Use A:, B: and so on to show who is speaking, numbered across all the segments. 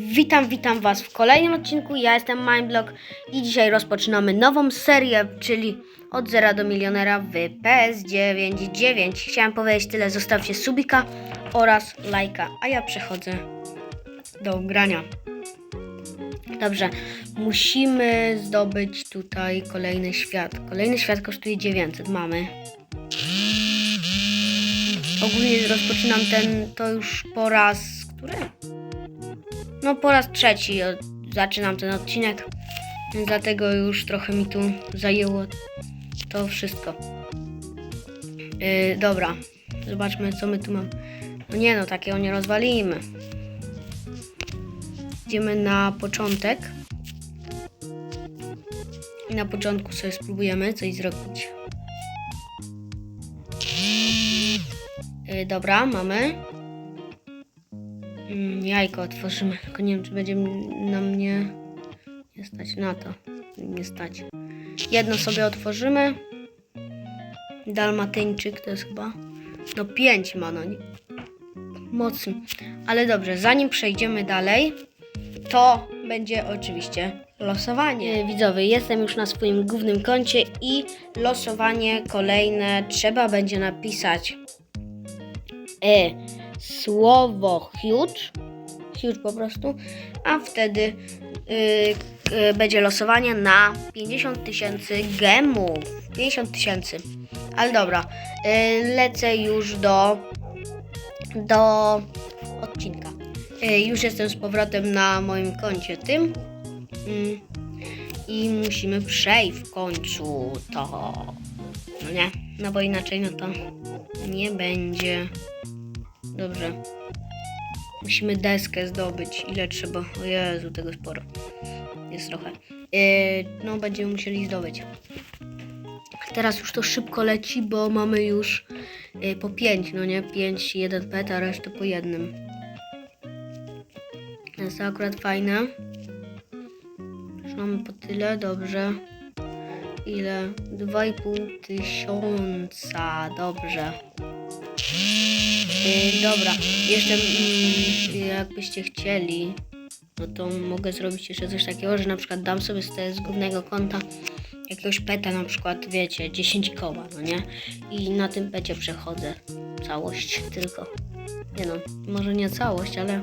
A: Witam, witam Was w kolejnym odcinku. Ja jestem Mindblock i dzisiaj rozpoczynamy nową serię, czyli od zera do milionera w PS99. Chciałem powiedzieć tyle, zostawcie subika oraz lajka, a ja przechodzę do grania. Dobrze, musimy zdobyć tutaj kolejny świat. Kolejny świat kosztuje 900, mamy. Ogólnie rozpoczynam ten, to już po raz, który? No po raz trzeci zaczynam ten odcinek, dlatego już trochę mi tu zajęło to wszystko. Yy, dobra, zobaczmy co my tu mamy. No nie no, takiego nie rozwalimy. Idziemy na początek. I na początku sobie spróbujemy coś zrobić. Yy, dobra, mamy. Mm, Jajko otworzymy, tylko nie wiem, czy będzie na mnie nie stać na to. Nie stać. Jedno sobie otworzymy. Dalmatyńczyk to jest chyba. No pięć ma, no nie. Mocny. Ale dobrze, zanim przejdziemy dalej, to będzie oczywiście losowanie. Widzowie, jestem już na swoim głównym koncie i losowanie kolejne trzeba będzie napisać e, słowo huge, huge po prostu, a wtedy y, y, będzie losowanie na 50 tysięcy gemów. 50 tysięcy. Ale dobra, y, lecę już do, do odcinka. Y, już jestem z powrotem na moim koncie tym. Mm, I musimy przejść w końcu to. No nie, no bo inaczej no to nie będzie. Dobrze. Musimy deskę zdobyć. Ile trzeba? O Jezu, tego sporo. Jest trochę. Yy, no, będziemy musieli zdobyć. Teraz już to szybko leci, bo mamy już yy, po 5, no nie? 5, 1 pet, a resztę po jednym. Jest to akurat fajne. Już mamy po tyle, dobrze. Ile? 2,5 tysiąca, dobrze. Yy, dobra, jeszcze mm, jakbyście chcieli, no to mogę zrobić jeszcze coś takiego, że na przykład dam sobie z, te, z głównego konta jakiegoś peta, na przykład wiecie, 10 koła, no nie? I na tym pecie przechodzę całość tylko. Nie no, może nie całość, ale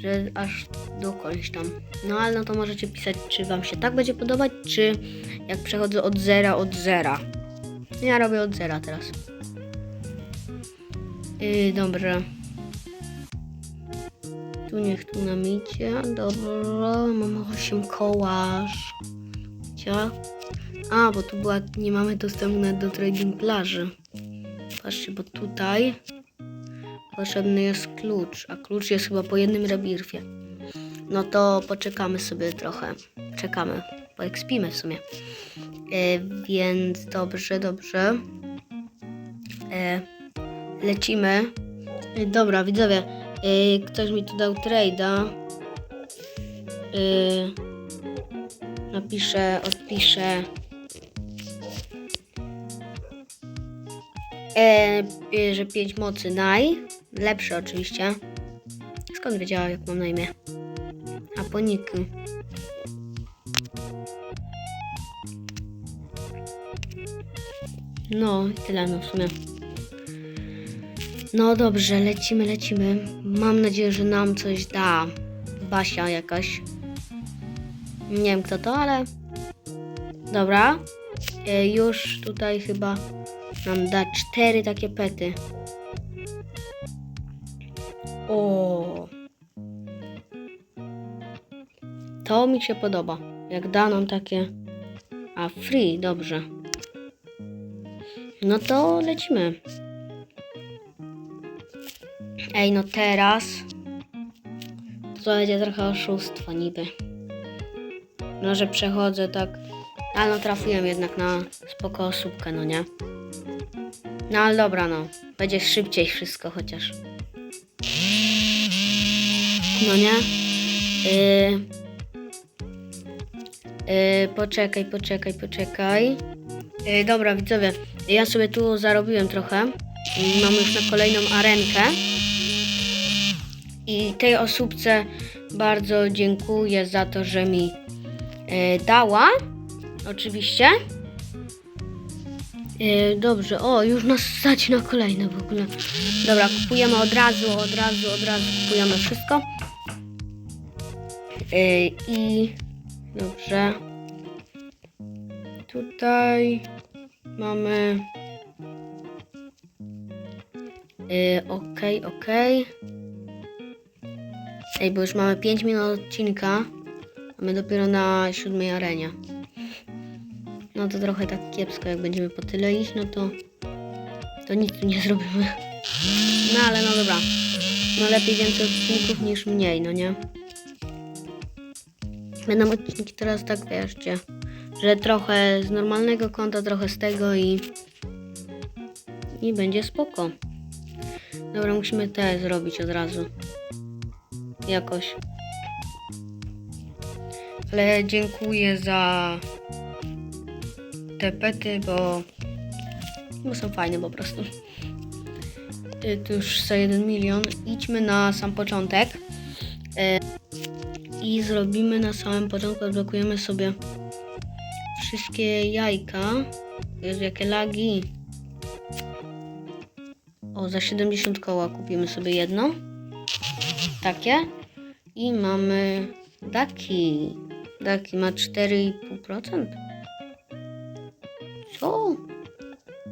A: że aż do końca tam. No ale no to możecie pisać, czy wam się tak będzie podobać, czy jak przechodzę od zera, od zera. Ja robię od zera teraz. Yy, dobrze. Tu niech tu nam idzie. Dobra, mamy 8 kołaż. Gdzie? A, bo tu była, nie mamy dostępne do trading plaży. Patrzcie, bo tutaj potrzebny jest klucz, a klucz jest chyba po jednym rebirfie. No to poczekamy sobie trochę. Czekamy, poekspimy w sumie. Yy, więc dobrze, dobrze. Yy, lecimy. Yy, Dobra, widzowie, yy, ktoś mi tu dał trade'a. Yy, napiszę, odpiszę. Yy, że 5 mocy naj. Lepszy oczywiście. Skąd wiedziała, jak mam na imię? Aponiki. No, i tyle no w sumie. No dobrze, lecimy, lecimy. Mam nadzieję, że nam coś da. Basia jakaś. Nie wiem kto to, ale... Dobra. E, już tutaj chyba nam da cztery takie pety. O. To mi się podoba. Jak da nam takie... A, free, dobrze. No to lecimy. Ej, no teraz to będzie trochę oszustwo niby. No, że przechodzę tak. A no trafiłem jednak na spoko osóbkę, no nie? No ale dobra, no. Będzie szybciej wszystko chociaż. No nie? Yy... Yy, poczekaj, poczekaj, poczekaj. Yy, dobra, widzowie, ja sobie tu zarobiłem trochę. Mam już na kolejną arenkę. I tej osóbce bardzo dziękuję za to, że mi e, dała. Oczywiście. E, dobrze, o, już nas stać na kolejne w ogóle. Dobra, kupujemy od razu, od razu, od razu kupujemy wszystko. E, I dobrze. Tutaj mamy. Okej, okej. Ej, bo już mamy 5 minut odcinka. Mamy dopiero na siódmej arenie. No to trochę tak kiepsko, jak będziemy po tyle iść, no to to nic tu nie zrobimy. No ale no dobra. No lepiej więcej odcinków niż mniej, no nie? Będą odcinki teraz tak, wieszcie, że trochę z normalnego konta, trochę z tego i i będzie spoko. Dobra, musimy te zrobić od razu. Jakoś. Ale dziękuję za te pety, bo, bo są fajne po prostu. To już za 1 milion. Idźmy na sam początek. Y, I zrobimy na samym początku, odblokujemy sobie wszystkie jajka. Jezu, jakie lagi. O, za 70 koła kupimy sobie jedno. Takie. I mamy Daki. Daki ma 4,5%. Co?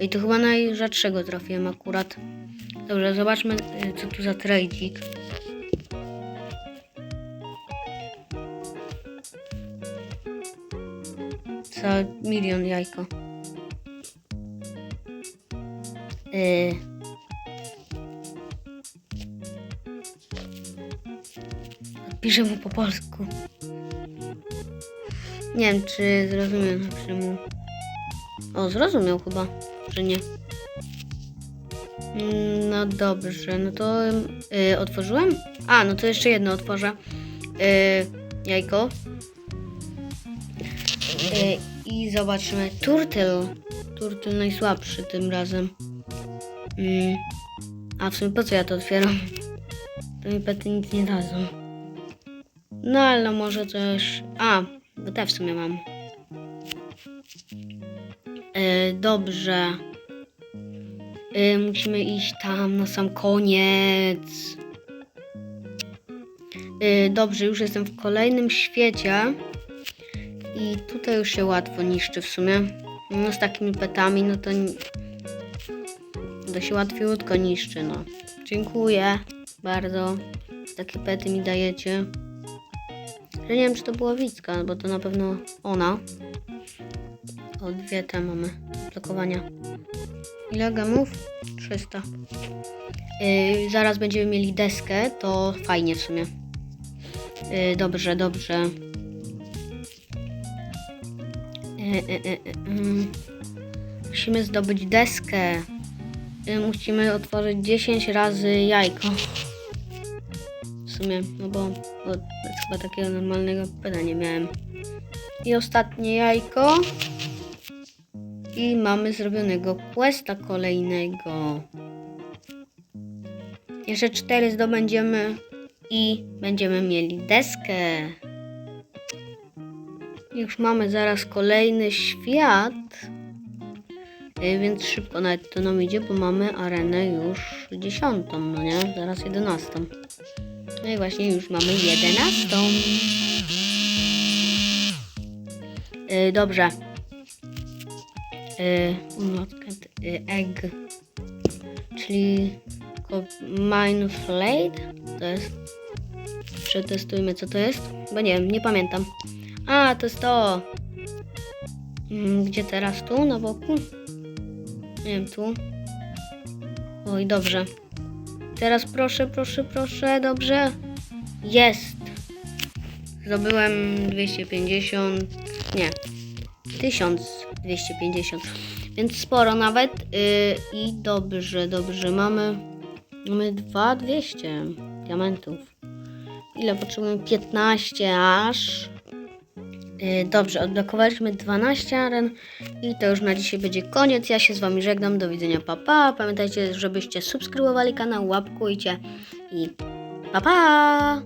A: I to chyba najrzadszego trafiłem akurat. Dobrze, zobaczmy y, co tu za trajdzik. Za milion jajko. Yy. Piszę mu po polsku. Nie wiem, czy zrozumiał napiszę mu. O, zrozumiał chyba, że nie. Mm, No dobrze, no to y, otworzyłem? A, no to jeszcze jedno otworzę. Y, jajko. Y, I zobaczymy. Turtle. Turtle najsłabszy tym razem. Mm. A w sumie po co ja to otwieram? To mi pety nic nie dadzą. No ale no może też... A, bo te w sumie mam. E, dobrze. E, musimy iść tam na sam koniec. E, dobrze, już jestem w kolejnym świecie. I tutaj już się łatwo niszczy w sumie. No z takimi petami, no to... To się łatwiutko niszczy, no. Dziękuję bardzo. Takie pety mi dajecie. Ja nie wiem, czy to była Wicka, bo to na pewno ona. O, dwie te mamy blokowania. Ile gemów? 300. Yy, zaraz będziemy mieli deskę, to fajnie w sumie. Yy, dobrze, dobrze. Yy, yy, yy, yy. Musimy zdobyć deskę. Yy, musimy otworzyć 10 razy jajko. Sumie, no bo, bo chyba takiego normalnego pytania miałem. I ostatnie jajko. I mamy zrobionego questa kolejnego. Jeszcze cztery zdobędziemy i będziemy mieli deskę. Już mamy zaraz kolejny świat. Y, Więc szybko nawet to nam idzie, bo mamy arenę już dziesiątą, no nie? Zaraz jedenastą. No i właśnie już mamy jedenastą. Y, dobrze. Y, unlocked, y, egg. Czyli ko- mine flade. To jest. Przetestujmy co to jest. Bo nie wiem, nie pamiętam. A, to jest to. Mm, Gdzie teraz? Tu, na boku? Nie wiem, tu. Oj, dobrze. Teraz proszę, proszę, proszę, dobrze. Jest. Zdobyłem 250. Nie. 1250. Więc sporo nawet. Yy, I dobrze, dobrze. Mamy. Mamy 2200 diamentów. Ile potrzebujemy? 15 aż. Yy, Dobrze, odblokowaliśmy 12 aren i to już na dzisiaj będzie koniec. Ja się z Wami żegnam, do widzenia, pa pa. Pamiętajcie, żebyście subskrybowali kanał, łapkujcie i Pa, pa!